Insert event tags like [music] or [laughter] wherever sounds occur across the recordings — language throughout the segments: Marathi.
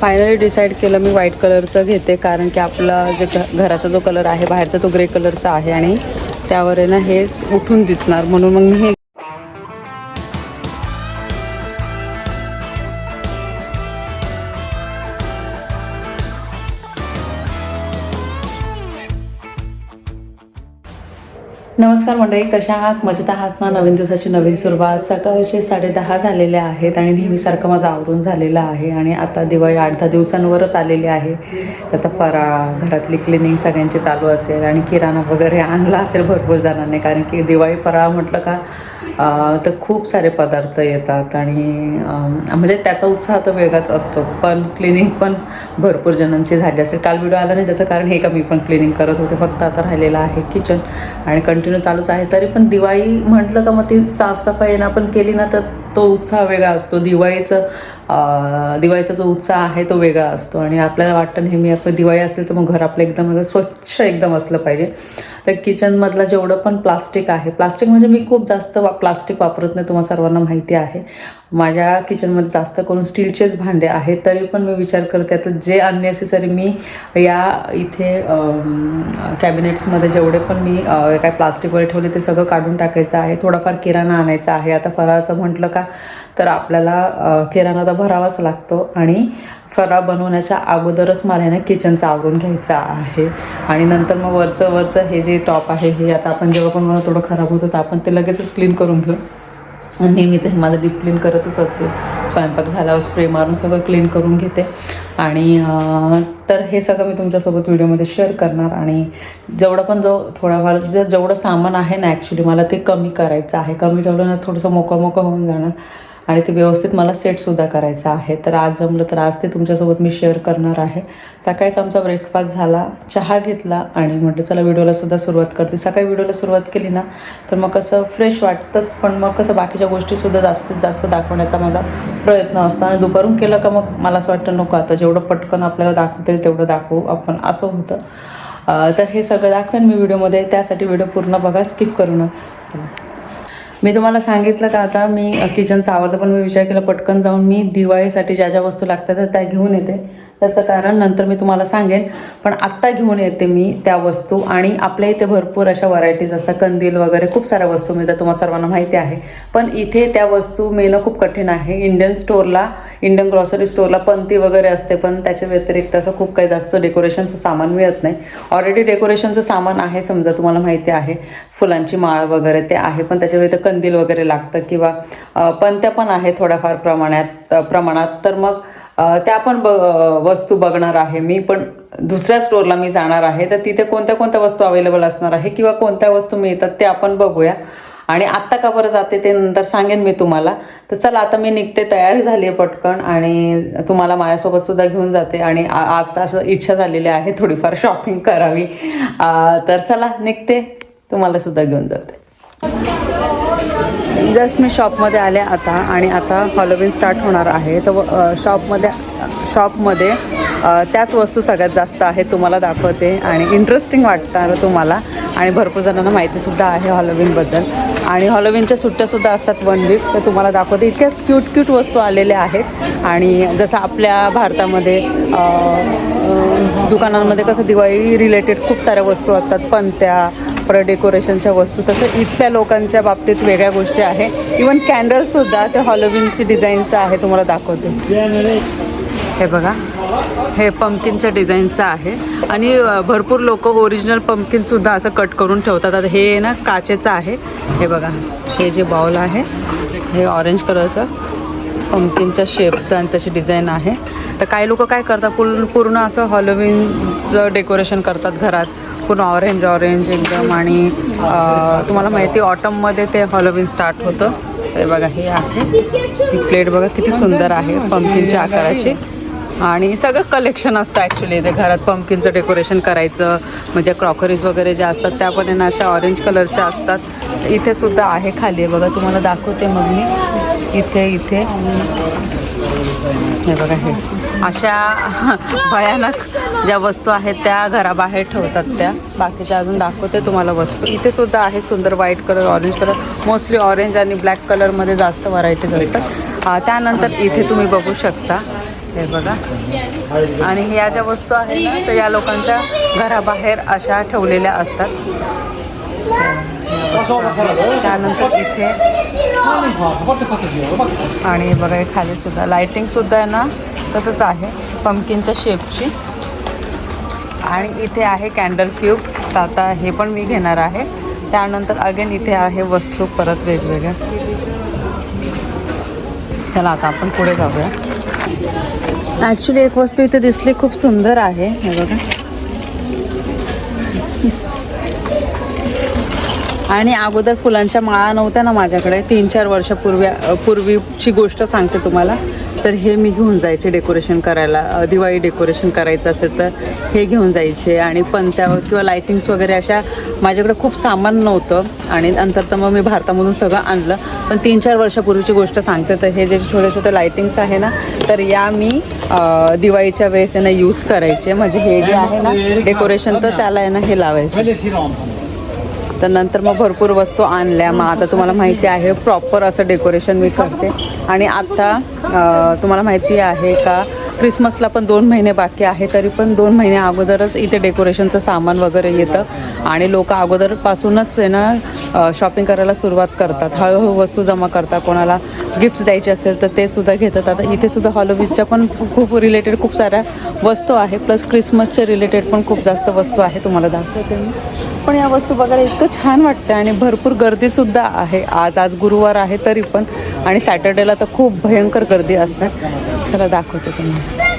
फायनली डिसाईड केलं मी व्हाईट कलरचं घेते कारण की आपला जे घ घराचा जो कलर आहे बाहेरचा तो ग्रे कलरचा आहे आणि त्यावर आहे ना हेच उठून दिसणार. म्हणून मग मी हे नमस्कार मंडळी कशा आहात? मजेत आहात ना? नवीन दिवसाची नवीन सुरुवात. सकाळचे साडेदहा झालेले आहेत आणि नेहमीसारखं माझं आवरून झालेलं आहे आणि आता दिवाळी आठ दहा दिवसांवरच आलेली आहे. तर आता फराळ घरातली क्लिनिंग सगळ्यांची चालू असेल आणि किराणा वगैरे आणला असेल भरपूर जणांनी. कारण की दिवाळी फराळ म्हटलं का तर खूप सारे पदार्थ येतात आणि म्हणजे त्याचा उत्साह तर वेगळाच असतो. पण क्लिनिंग पण भरपूर जणांची झाली असेल. काल व्हिडिओ आला नाही त्याचं कारण हे का मी पण क्लिनिंग करत होते. फक्त आता राहिलेलं आहे किचन आणि कंटिन्यू चालूच आहे. तरी पण दिवाळी म्हटलं का मग ती साफसफाई ना आपण केली ना तर तो उत्साह वेगळा असतो. दिवाळीचं दिवाळीचा जो उत्साह आहे तो वेगळा असतो आणि आपल्याला वाटतं नेहमी आपलं दिवाळी असेल तर मग घर आपलं एकदम स्वच्छ एकदम असलं पाहिजे. तर किचनमधलं जेवढं पण प्लास्टिक आहे प्लास्टिक म्हणजे मी खूप जास्त वा प्लास्टिक वापरत नाही तुम्हाला सर्वांना माहिती आहे. माझ्या किचनमध्ये जास्त करून स्टीलचेच भांडे आहेत तरी पण मी विचार करते आता जे अननेसेसरी मी या इथे कॅबिनेट्समध्ये जेवढे पण मी काय प्लास्टिक वगैरे ठेवले ते सगळं काढून टाकायचं आहे. थोडाफार किराणा आणायचा आहे. आता फराळाचं म्हटलं का तर आपल्याला किराणा तर भरावाच लागतो आणि फराळ बनवण्याच्या अगोदरच मला ना किचनचं आवरून घ्यायचं आहे. आणि नंतर मग वरचं वरचं हे जे टॉप आहे हे आता आपण जेव्हा पण मला थोडं खराब होतं तर आपण ते लगेचच क्लीन करून घेऊ. आणि नेहमी ते माझं डीप क्लीन करतच असते. स्वयंपाक झाल्यावर स्प्रे मारून सगळं क्लीन करून घेते. आणि तर हे सगळं मी तुमच्यासोबत व्हिडिओमध्ये शेअर करणार. आणि जेवढं पण जो थोडाफार जेवढं सामान आहे ना ॲक्च्युली मला ते कमी करायचं आहे. कमी ठेवलं ना थोडंसं मोकळं मोकळं होऊन जाणार. आणि ते व्यवस्थित मला सेटसुद्धा करायचं आहे. तर आज जमलं तर आज ते तुमच्यासोबत मी शेअर करणार आहे. सकाळीच आमचा ब्रेकफास्ट झाला चहा घेतला आणि म्हटलं चला व्हिडिओला सुद्धा सुरुवात करते. सकाळी व्हिडिओला सुरुवात केली ना तर मग कसं फ्रेश वाटतंच पण मग कसं बाकीच्या गोष्टीसुद्धा जास्तीत जास्त दाखवण्याचा माझा प्रयत्न असतो. आणि दुपारून केलं का मग मला असं वाटतं नको आता जेवढं पटकन आपल्याला दाखवता येईल तेवढं दाखवू आपण. असं होतं. तर हे सगळं दाखवेन मी व्हिडिओमध्ये त्यासाठी व्हिडिओ पूर्ण बघा स्किप करू नका. चला. मी तुम्हाला सांगितलं का आता मी किचनचं आवडतं पण मी विचार केला पटकन जाऊन मी दिवाळीसाठी ज्या ज्या वस्तू लागतात त्या त्या घेऊन येते. त्याचं कारण नंतर मी तुम्हाला सांगेन. पण आत्ता घेऊन येते मी त्या वस्तू आणि आपल्या इथे भरपूर अशा व्हरायटीज असतात. कंदील वगैरे खूप साऱ्या वस्तू मिळतात तुम्हाला सर्वांना माहिती आहे. पण इथे त्या वस्तू मिळणं खूप कठीण आहे. इंडियन स्टोअरला इंडियन ग्रॉसरी स्टोअरला पंती वगैरे असते पण त्याच्या व्यतिरिक्त असं खूप काही जास्त डेकोरेशनचं सामान मिळत नाही. ऑलरेडी डेकोरेशनचं सामान आहे समजा तुम्हाला माहिती आहे. फुलांची माळ वगैरे ते आहे पण त्याच्या व्यतिरिक्त कंदील वगैरे लागतं किंवा पंत्या पण आहे थोड्याफार प्रमाणात प्रमाणात. तर मग त्या पण ब वस्तू बघणार आहे. मी पण दुसऱ्या स्टोअरला मी जाणार आहे. तर तिथे कोणत्या कोणत्या वस्तू अवेलेबल असणार आहे किंवा कोणत्या वस्तू मिळतात ते आपण बघूया. आणि आत्ता का बरं जाते ते नंतर सांगेन मी तुम्हाला. तर चला आता मी निघते तयारी झाली आहे पटकन आणि तुम्हाला माझ्यासोबत सुद्धा घेऊन जाते आणि आ- आज असं इच्छा झालेली आहे थोडीफार शॉपिंग करावी. तर चला निघते. तुम्हाला सुद्धा घेऊन जाते. जस्ट मी शॉपमध्ये आले आता आणि आता हॉलोविन स्टार्ट होणार आहे. तर शॉपमध्ये शॉपमध्ये त्याच वस्तू सगळ्यात जास्त आहेत तुम्हाला दाखवते. आणि इंटरेस्टिंग वाटणार तुम्हाला. आणि भरपूर जणांना माहितीसुद्धा आहे हॉलोविनबद्दल आणि हॉलोविनच्या सुट्ट्यासुद्धा असतात वन वीक तर तुम्हाला दाखवते इतक्या क्यूट क्यूट वस्तू आलेल्या आहेत. आणि जसं आपल्या भारतामध्ये दुकानांमध्ये कसं दिवाळी रिलेटेड खूप साऱ्या वस्तू असतात. पंत्या डेकोरेशनच्या वस्तू तसं इथल्या लोकांच्या बाबतीत वेगळ्या गोष्टी आहे. इवन कॅन्डल्ससुद्धा ते हॉलोविनची डिझाईनचं आहे तुम्हाला दाखवते. हे बघा हे पंपकिनच्या डिझाईनचं आहे. आणि भरपूर लोक ओरिजिनल पंपकिनसुद्धा असं कट करून ठेवतात. आता हे ना काचेचं आहे. हे बघा हे जे बाउल आहे हे ऑरेंज कलरचं पंपकिनच्या शेपचं आणि त्याची डिझाईन आहे. तर काही लोक काय करतात पूर्ण पूर्ण असं हॉलोविनचं डेकोरेशन करतात घरात. पूर्ण ऑरेंज ऑरेंज एकदम आणि तुम्हाला माहिती ऑटममध्ये ते हॉलोविन स्टार्ट होतं. हे बघा हे आहे. ही प्लेट बघा किती सुंदर आहे पंपकिनच्या आकाराची. आणि सगळं कलेक्शन असतं ॲक्च्युली इथे घरात पंपकिनचं डेकोरेशन करायचं म्हणजे क्रॉकरीज वगैरे ज्या असतात त्या पण आहे ना अशा ऑरेंज कलरच्या असतात. इथे सुद्धा आहे खाली बघा तुम्हाला दाखवते मग मी इथे इथे. हे बघा हे. अशा भयानक ज्या वस्तू आहेत त्या घराबाहेर ठेवतात त्या. बाकीच्या अजून दाखवते तुम्हाला वस्तू. इथे सुद्धा आहे सुंदर white colour orange colour mostly orange आणि ब्लॅक कलरमध्ये जास्त व्हरायटीज असतात. त्यानंतर इथे तुम्ही बघू शकता. हे बघा. आणि ह्या ज्या वस्तू आहेत ना तर या लोकांच्या घराबाहेर अशा ठेवलेल्या असतात. त्यानंतर इथे आणि बघा खाली सुद्धा. लाइटिंग सुद्धा आहे ना. तसंच आहे पंपकिनच्या शेपची आणि इथे आहे कॅन्डल क्यूब तर आता हे पण मी घेणार आहे. त्यानंतर अगेन इथे आहे वस्तू परत वेगवेगळ्या. चला आता आपण पुढे जाऊया. ॲक्च्युली एक वस्तू इथे दिसली खूप सुंदर आहे. हे बघा. आणि अगोदर फुलांच्या माळा नव्हत्या ना माझ्याकडे. तीन चार वर्षापूर्वी पूर्वीची गोष्ट सांगते तुम्हाला. तर हे मी घेऊन जायचे डेकोरेशन करायला. दिवाळी डेकोरेशन करायचं असेल तर हे घेऊन जायचे. आणि पंत्या किंवा लायटिंग्स वगैरे अशा माझ्याकडे खूप सामान नव्हतं. आणि नंतर तर मग मी भारतामधून सगळं आणलं. पण तीन चार वर्षापूर्वीची गोष्ट सांगते. तर हे जे छोटे छोटे लायटिंग्स आहे ना तर या मी दिवाळीच्या वेळेस यांना यूज करायचे. म्हणजे हे जे आहे ना डेकोरेशन तर त्याला आहे ना हे लावायचे. तर नंतर मग भरपूर वस्तू आणल्या. मग आता तुम्हाला माहिती आहे प्रॉपर असं डेकोरेशन मी करते. आणि आता तुम्हाला माहिती आहे का क्रिसमसला पण दोन महिने बाकी आहे तरी पण दोन महिने अगोदरच इथे डेकोरेशनचं सामान वगैरे येतं. आणि लोक अगोदरपासूनच आहे ना शॉपिंग करायला सुरुवात करतात. हळूहळू वस्तू जमा करतात कोणाला. गिफ्ट्स द्यायचे असेल तर ते सुद्धा घेतात. आता इथे सुद्धा हॉलोविजच्या पण खूप रिलेटेड खूप साऱ्या वस्तू आहे प्लस क्रिसमसच्या रिलेटेड पण खूप जास्त वस्तू आहे तुम्हाला दाखवते मी. पण या वस्तू बघायला इतकं छान वाटतं आणि भरपूर गर्दीसुद्धा आहे. आज आज गुरुवार आहे तरी पण. आणि सॅटर्डेला तर खूप भयंकर गर्दी असते. चला दाखवते तुम्हाला.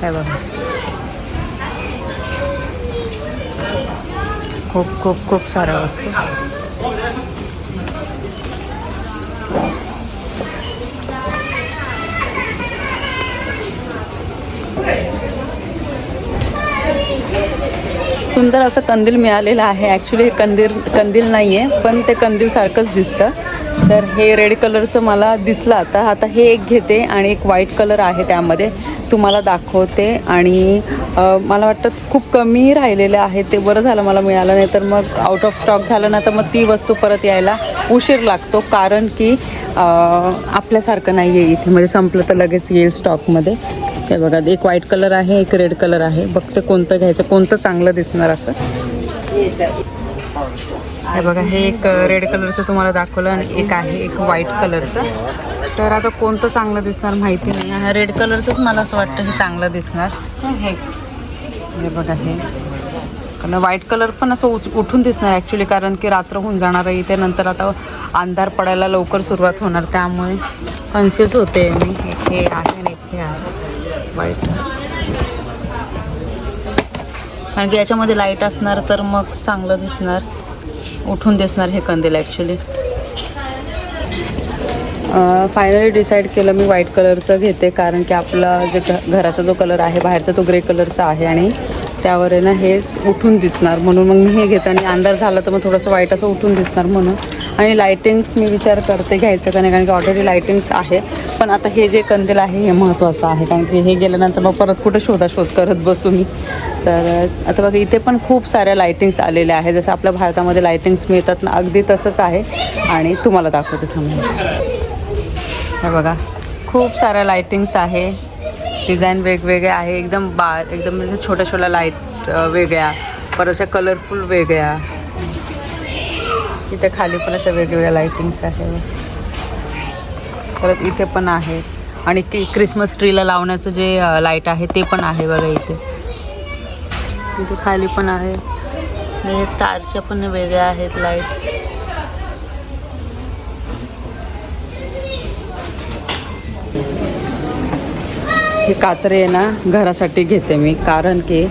काय बघा. खूप खूप खूप साऱ्या वस्तू. सुंदर असं कंदील मिळालेलं आहे. ॲक्च्युली हे कंदील कंदील नाही आहे पण ते कंदीलसारखंच दिसतं. तर हे रेड कलरचं मला दिसलं आता. आता हे एक घेते आणि एक व्हाईट कलर आहे त्यामध्ये. तुम्हाला दाखवते आणि मला वाटतं खूप कमी राहिलेले आहे. ते बरं झालं मला मिळालं नाही तर मग आउट ऑफ स्टॉक झालं ना तर मग ती वस्तू परत यायला उशीर लागतो. कारण की आपल्यासारखं नाही आहे इथे. म्हणजे संपलं तर लगेच येईल स्टॉकमध्ये हे बघा एक व्हाईट कलर आहे एक रेड कलर आहे. बघते कोणतं घ्यायचं कोणतं चांगलं दिसणार असं. हे बघा हे एक रेड कलरचं तुम्हाला दाखवलं आणि एक आहे एक व्हाईट कलरचं तर आता कोणतं चांगलं दिसणार माहिती नाही. हा रेड कलरचंच मला असं वाटतं हे चांगलं दिसणार. हे बघा हे. कारण व्हाईट कलर पण असं उच उठून दिसणार ॲक्च्युली कारण की रात्र होऊन जाणार आहे. इथे नंतर आता अंधार पडायला लवकर सुरुवात होणार. त्यामुळे कन्फ्यूज होते मी. हे आहे आणि हे आहे. व्हाईट कारण की याच्यामध्ये लाइट असणार तर मग चांगलं दिसणार. उठून दिसणार हे कंदील ॲक्च्युली फायनली डिसाईड केलं मी व्हाईट कलरचं घेते. कारण की आपला जे घ घराचा जो कलर आहे बाहेरचा तो ग्रे कलरचा आहे आणि त्यावर आहे ना हेच उठून दिसणार. म्हणून मग मी हे घेते आणि अंधार झाला तर मग थोडंसं वाईट असं उठून दिसणार म्हणून. आणि लायटिंग्स मी विचार करते घ्यायचं का नाही कारण की ऑलरेडी लायटिंग्स आहे पण आता हे जे कंदील आहे हे महत्त्वाचं आहे. कारण की हे गेल्यानंतर मग परत कुठं शोधाशोध करत बसू मी. तर आता बघा इथे पण खूप साऱ्या लायटिंग्स आलेल्या आहेत. जसं आपल्या भारतामध्ये लायटिंग्स मिळतात ना अगदी तसंच आहे. आणि तुम्हाला दाखवते थांबून हे बघा खूप साऱ्या लायटिंग्स आहे. डिझाईन वेगवेगळे आहे. एकदम बा एकदम म्हणजे छोट्या छोट्या लाइट वेगळ्या. परत अशा कलरफुल वेगळ्या. इथे खाली पण अशा वेगवेगळ्या लाईटिंग्स आहे परत इथे पण आहे. आणि ती क्रिसमस ट्रीला लावण्याचं जे लाइट आहे ते पण आहे बघा इथे. इथे खाली पण आहे. हे स्टारच्या पण वेगळ्या आहेत लाईट्स हे कात्रे आहे ना घरासाठी घेते मी. कारण की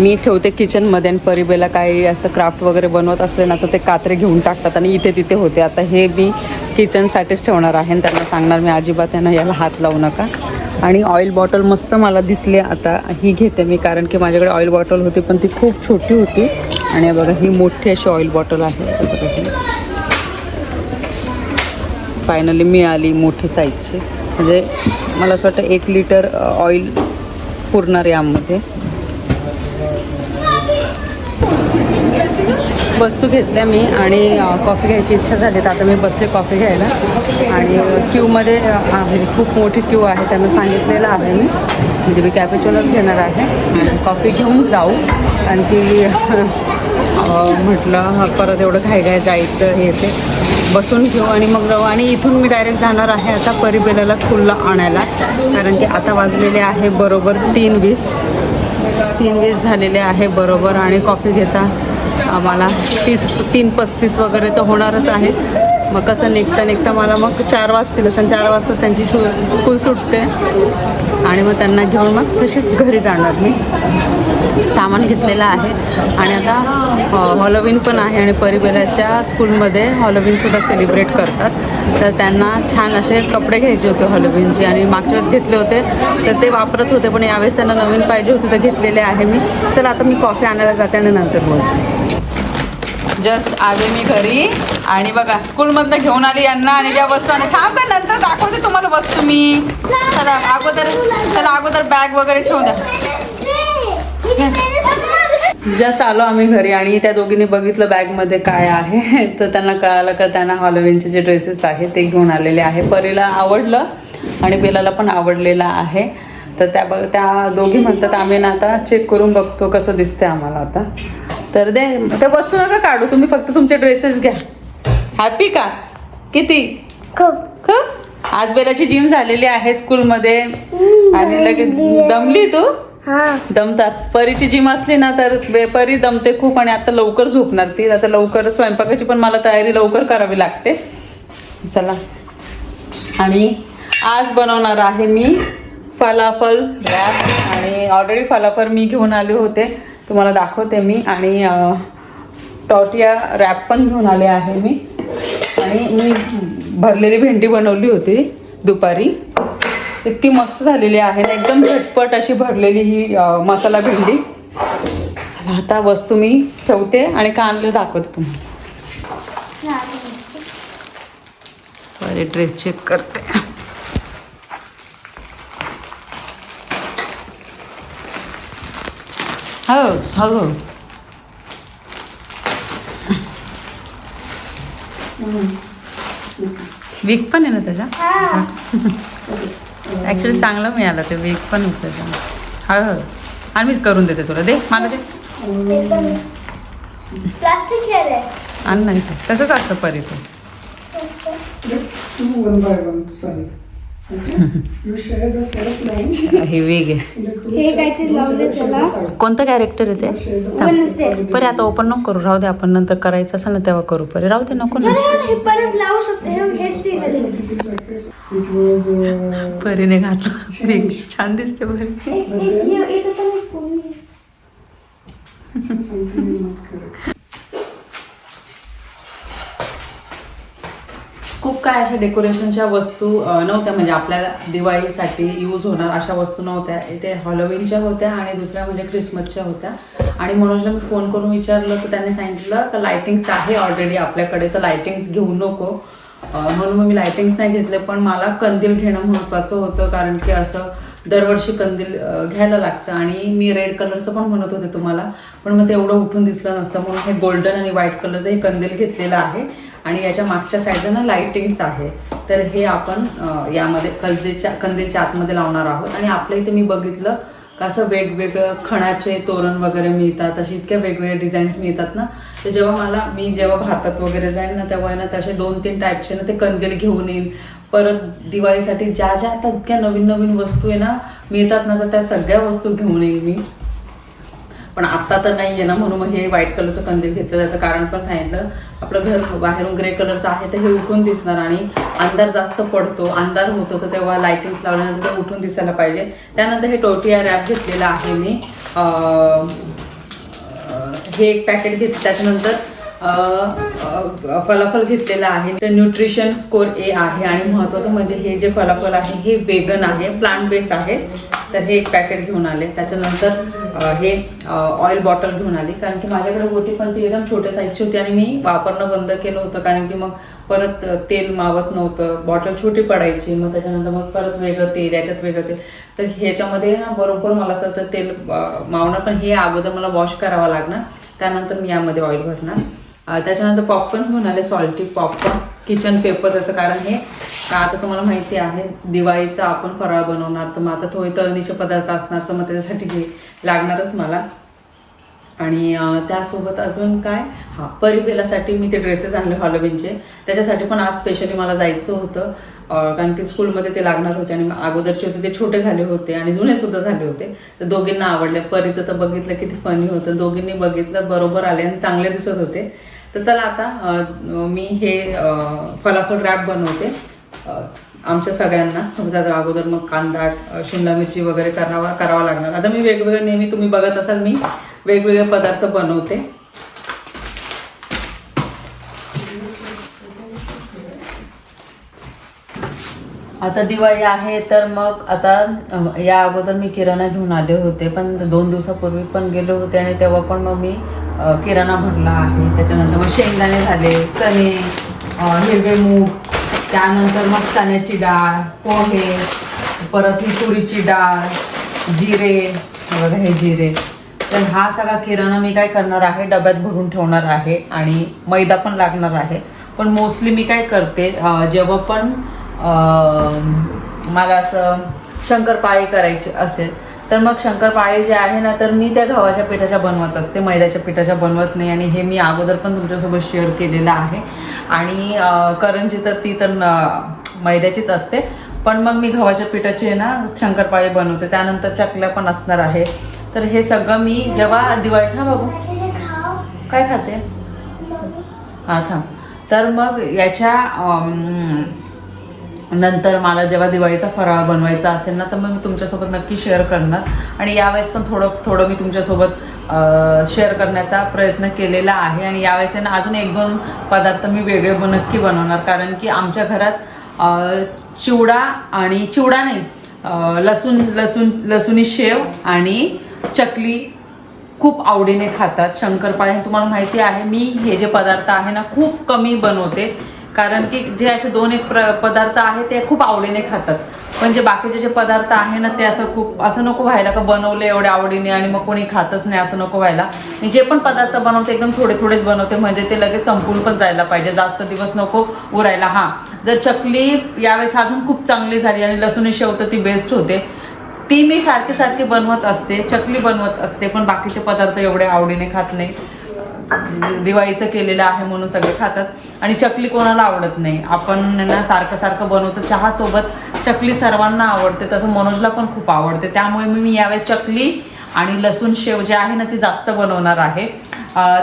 मी ठेवते किचनमध्ये आणि परिबेला काही असं क्राफ्ट वगैरे बनवत असले ना तर ते कात्रे घेऊन टाकतात आणि इथे तिथे होते. आता हे मी किचनसाठीच ठेवणार आहे आणि त्यांना सांगणार मी अजिबात त्यांना याला हात लावू नका. आणि ऑइल बॉटल मस्त मला दिसली आता. ही घेते मी कारण की माझ्याकडे ऑइल बॉटल होती पण ती खूप छोटी होती. आणि बघा ही मोठी अशी ऑइल बॉटल आहे. फायनली मिळाली मोठी साईजची म्हणजे मला असं वाटतं एक लिटर ऑइल पुरणार यामध्ये. वस्तू घेतल्या मी आणि कॉफी घ्यायची इच्छा झाली. तर आता मी बसले कॉफी घ्यायला. आणि क्यूमध्ये आहे. खूप मोठी क्यू आहे. त्यांना सांगितलेलं आहे मी. म्हणजे मी कॅपेचोनच घेणार आहे. कॉफी घेऊन जाऊ. आणि ती म्हटलं परत एवढं घाई घाय जायचं हे ते. बसून घेऊ आणि मग जाऊ. आणि इथून मी डायरेक्ट जाणार आहे आता परिबेलाला स्कूलला आणायला. कारण की आता वाजलेले आहे बरोबर तीन वीस. तीन वीस झालेले आहे बरोबर. आणि कॉफी घेता आम्हाला तीस तीन पस्तीस वगैरे तर होणारच आहे. मग कसं निघता निघता मला मग चार वाजतीलच आणि चार वाजता त्यांची शू स्कूल सुटते. आणि मग त्यांना घेऊन मग तशीच घरी जाणार मी. सामान घेतलेलं आहे. आणि आता हॉलोविन पण आहे आणि परिबेलाच्या स्कूलमध्ये हॉलोविनसुद्धा सेलिब्रेट करतात. तर त्यांना छान असे कपडे घ्यायचे होते हॉलोविनचे आणि मागच्या वेळेस घेतले होते. तर ते वापरत होते पण यावेळेस त्यांना नवीन पाहिजे होते तर घेतलेले आहे मी. चला आता मी कॉफी आणायला जाते आणि नंतर बोलते. जस्ट आले मी घरी आणि बघा स्कूलमधनं घेऊन आली यांना आणि ज्या वस्तू आणि थांब का नंतर दाखवते तुम्हाला वस्तू मी. चला अगोदर चला अगोदर बॅग वगैरे ठेवून द्या. जस्ट आलो आम्ही घरी आणि त्या दोघींनी बघितलं बॅगमध्ये काय आहे. [laughs] तर त्यांना कळालं का त्यांना हॉलोविनचे जे ड्रेसेस आहे ते घेऊन आलेले आहे. परीला आवडलं आणि बेलाला पण आवडलेलं आहे. तर त्या बघ त्या दोघी म्हणतात आम्ही ना आता चेक करून बघतो कसं दिसतंय आम्हाला आता. तर दे त्या वस्तू नका काढू तुम्ही फक्त तुमचे ड्रेसेस घ्या. हॅपी का? किती? खूप. आज बेलाची जिम झालेली आहे स्कूलमध्ये आणि लगेच दमली तू? दमतात परीची जिम असली ना तर परी दमते खूप आणि आता लवकर झोपणार ती. आता लवकर स्वयंपाकाची पण मला तयारी लवकर करावी लागते. चला. आणि आज बनवणार आहे मी फलाफल रॅप आणि ऑलरेडी फलाफल मी घेऊन आले होते. तुम्हाला दाखवते मी आणि टॉटिया रॅप पण घेऊन आले आहे मी. आणि मी भरलेली भेंडी बनवली होती दुपारी. इतकी मस्त झालेली आहे ना एकदम झटपट अशी भरलेली ही मसाला भेंडी. आता वस्तू मी ठेवते आणि का आणले दाखवते तुम्हाला. पहिले ड्रेस चेक करते. हो हो वीक पण आहे ना त्याच्या ॲक्च्युली चांगलं मिळालं ते वीक पण होतं त्याच्या हो हो आणि मीच करून देते तुला. दे मला दे. आण नाही ते तसंच असतं परी ते कोणतं कॅरेक्टर आहे ते परे आता ओपन नको करू राहू दे आपण नंतर करायचं असेल ना तेव्हा करू परे राहू दे नको परीने घातलं छान दिसते बरे खूप काय अशा डेकोरेशनच्या वस्तू नव्हत्या. म्हणजे आपल्या दिवाळीसाठी यूज होणार अशा वस्तू नव्हत्या. इथे हॉलोविनच्या होत्या आणि दुसऱ्या म्हणजे क्रिसमसच्या होत्या. आणि मनोजला मी फोन करून विचारलं तर त्यांनी सांगितलं का लायटिंग्स आहे ऑलरेडी आपल्याकडे तर लायटिंग्स घेऊ नको. म्हणून मग मी लायटिंग्स नाही घेतले पण मला कंदील घेणं महत्त्वाचं होतं कारण की असं दरवर्षी कंदील घ्यायला लागतं. आणि मी रेड कलरचं पण म्हणत होते तुम्हाला पण मग ते एवढं उठून दिसलं नसतं. म्हणून हे गोल्डन आणि व्हाईट कलरचं हे कंदील घेतलेलं आहे. आणि याच्या मागच्या साईडला ना लाईटिंग्स आहे. तर हे आपण यामध्ये कंदीलच्या कंदीलच्या आतमध्ये लावणार आहोत. आणि आपल्या इथे मी बघितलं का असं वेगवेगळं खणाचे तोरण वगैरे मिळतात असे इतक्या वेगवेगळ्या डिझाईन्स मिळतात ना. तर जेव्हा मला मी जेव्हा भारतात वगैरे जाईन ना तेव्हा ना तसे दोन तीन टाईपचे ना ते कंदील घेऊन येईन. परत दिवाळीसाठी ज्या ज्या आता इतक्या नवीन नवीन वस्तू आहे ना मिळतात ना तर त्या सगळ्या वस्तू घेऊन येईन मी. पण आत्ता तर नाही आहे ना म्हणून मग हे व्हाईट कलरचं कंदील घेतलं. त्याचं कारण पण सांगितलं. आपलं घर बाहेरून ग्रे कलरचं आहे तर हे उठून दिसणार आणि अंधार जास्त पडतो अंधार होतो तर तेव्हा लाईटिंग्स लावल्यानंतर ते उठून दिसायला पाहिजे. त्यानंतर हे टोटिया रॅप घेतलेलं आहे मी. हे एक पॅकेट घेतलं त्याच्यानंतर फलाफल घेतलेलं आहे. ते न्यूट्रिशन स्कोर ए आहे. आणि महत्त्वाचं म्हणजे हे जे फलाफल आहे हे वेगन आहे प्लांट बेस आहे. तर हे एक पॅकेट घेऊन आले. त्याच्यानंतर हे ऑइल बॉटल घेऊन आली. कारण की माझ्याकडे होती पण ती एकदम छोट्या साईजची होती आणि मी वापरणं बंद केलं होतं. कारण की मग परत तेल मावत नव्हतं. बॉटल छोटी पडायची. मग त्याच्यानंतर मग परत वेगळं तेल याच्यात वेगळं तेल. तर ह्याच्यामध्ये ना बरोबर मला असं तर तेल मावणार. पण हे अगोदर मला वॉश करावं लागणार. त्यानंतर मी यामध्ये ऑइल भरणार त्याच्यानंतर पॉपकॉर्न घेऊन आले. सॉल्टी पॉपकॉर्न किचन पेपर त्याचं कारण हे. आता तुम्हाला माहिती आहे दिवाळीचा आपण फराळ बनवणार तर मग आता थोडे तळणीचे पदार्थ असणार तर मग त्याच्यासाठी हे लागणारच मला. आणि त्यासोबत अजून काय? हां परिवेलासाठी मी ते ड्रेसेस आणले हॉलोविनचे त्याच्यासाठी पण आज स्पेशली मला जायचं होतं कारण की स्कूलमध्ये ते लागणार होते आणि मग अगोदरचे होते ते छोटे झाले होते आणि जुने सुद्धा झाले होते. तर दोघींना आवडले. परीचं तर बघितलं किती फनी होतं. दोघींनी बघितलं बरोबर आले आणि चांगले दिसत होते. तर चला आता मी हे फलाफल रॅप बनवते. आमच्या सगळ्यांना. म्हणजे त्यात अगोदर मग कांदा शिमला मिरची वगैरे करावा करावा लागणार. आता मी वेगवेगळे नेहमी तुम्ही बघत असाल मी वेगवेगळे पदार्थ बनवते. आता दिवाळी आहे तर मग आता या अगोदर मी किराणा घेऊन आले होते. पण दोन दिवसापूर्वी पण गेले होते आणि तेव्हा पण मग मी किराणा भरला आहे. त्याच्यानंतर मग शेंगदाणे झाले चणे हिरवे मूग त्यानंतर मग चण्याची डाळ पोहे परत ही तुरीची डाळ जिरे हे बघा हे जिरे. तर हा सगळा किराणा मी काय करणार आहे? डब्यात भरून ठेवणार आहे आणि मैदा पण लागणार आहे. पण मोस्टली मी काय करते जेव्हा पण मला असं शंकरपाळी करायची असेल तर मग शंकरपाळी जे आहे ना तर मी त्या गव्हाच्या पिठाच्या बनवत असते. मैद्याच्या पिठाच्या बनवत नाही आणि हे मी अगोदर पण तुमच्यासोबत शेअर केलेलं आहे. आणि करंजी तर ती तर मैद्याचीच असते. पण मग मी गव्हाच्या पिठाची आहे ना शंकरपाळी बनवते. त्यानंतर चकल्या पण असणार आहे. तर हे सगळं मी जेव्हा दिवाळीत हा बाबू? काय खाते? हा थांब. तर मग याच्या नंतर मला जेव्हा दिवाळीचा फराळ बनवायचा असेल ना तर मग मी तुमच्यासोबत नक्की शेअर करणार. आणि यावेळेस पण थोडं थोडं मी तुमच्यासोबत शेअर करण्याचा प्रयत्न केलेला आहे. आणि यावेळेस ना अजून एक दोन पदार्थ मी वेगळे नक्की बनवणार. कारण की आमच्या घरात चिवडा आणि चिवडा नाही लसूण लसूण लसुणी शेव आणि चकली खूप आवडीने खातात. शंकरपाळे हे तुम्हाला माहिती आहे मी हे जे पदार्थ आहे ना खूप कमी बनवते. कारण की जे असे दोन एक प्र पदार्थ आहे ते खूप आवडीने खातात. पण जे बाकीचे जे पदार्थ आहे ना ते असं खूप असं नको व्हायला का बनवले एवढ्या आवडीने आणि मग कोणी खातच नाही असं नको व्हायला. मी जे पण पदार्थ बनवते एकदम थोडे थोडेच बनवते म्हणजे ते लगेच संपून पण जायला पाहिजे. जास्त दिवस नको उरायला. हां जर चकली यावेळेस अजून खूप चांगली झाली आणि लसूण शेव तर ती बेस्ट होते. ती मी सारखी सारखी बनवत असते चकली बनवत असते पण बाकीचे पदार्थ एवढे आवडीने खात नाही. दिवाळीचं केलेलं आहे म्हणून सगळे खातात. आणि चकली कोणाला आवडत नाही. आपण ना सारखं सारखं बनवतो. चहासोबत चकली सर्वांना आवडते. तसं मनोजला पण खूप आवडते. त्यामुळे मी मी यावेळेस चकली आणि लसूण शेव जे आहे ना ती जास्त बनवणार आहे.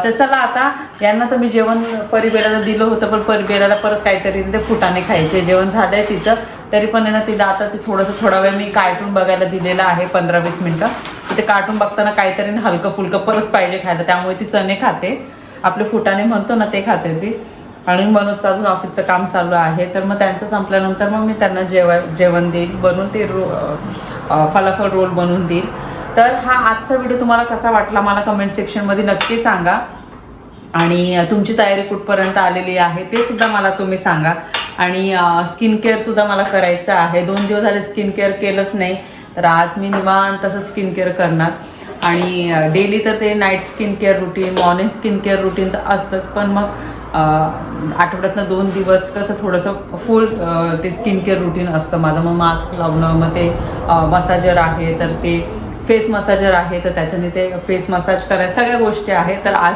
तर चला आता यांना तर मी जेवण परिबेराला दिलं होतं पण परिबेराला परत काहीतरी ते फुटाने खायचे. जेवण झालंय तिचं. तरी पण आहे ना तिला आता ते थोडंसं थोडा वेळ मी कार्टून बघायला दिलेलं आहे पंधरा वीस मिनटं ते कार्टून बघताना काहीतरी हलकं फुलकं परत पाहिजे खायला. त्यामुळे ती चणे खाते. आपले फुटाने म्हणतो ना ते खाते ती. आणि मनोजचं अजून ऑफिसचं काम चालू आहे. तर मग त्यांचं संपल्यानंतर मग मी त्यांना जेवा जेवण देईल. बनवून ते रो फलाफल रोल बनवून देईल. तर हा आजचा व्हिडिओ तुम्हाला कसा वाटला मला कमेंट सेक्शनमध्ये नक्की सांगा. आणि तुमची तयारी कुठपर्यंत आलेली आहे ते सुद्धा मला तुम्ही सांगा. आणि स्किन केअर सुद्धा मला करायचं आहे. दोन दिवस झाले स्किन केअर केलंच नाही. तर आज मी निवांत तसं स्किन केअर करणार. आणि डेली तर ते night skin care routine morning skin care routine तर असतंच. पण मग आठवड्यातनं दोन दिवस कसं थोडंसं फुल ते स्किन केअर रुटीन असतं माझं. मग मास्क लावणं मग ते मसाजर आहे तर ते फेस मसाजर आहे तर त्याच्याने ते फेस मसाज करायला सगळ्या गोष्टी आहेत. तर आज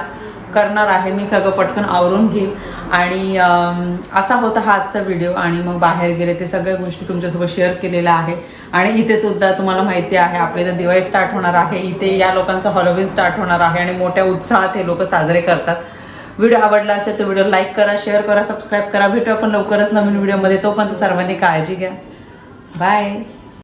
करणार आहे मी सगळं पटकन आवरून घेईन आणि असा होता हा आजचा व्हिडिओ आणि मग बाहेर गेले ते सगळ्या गोष्टी तुमच्यासोबत शेअर केलेल्या आहे. आणि इथे सुद्धा तुम्हाला माहिती आहे आपल्या इथं दिवाळी स्टार्ट होणार आहे. इथे या लोकांचं हॉलोविन स्टार्ट होणार आहे आणि मोठ्या उत्साहात हे लोक साजरे करतात. व्हिडिओ आवडला असेल तर व्हिडिओ लाईक करा शेअर करा सबस्क्राईब करा. भेटू आपण लवकरच नवीन व्हिडिओमध्ये. तोपर्यंत सर्वांनी काळजी घ्या. बाय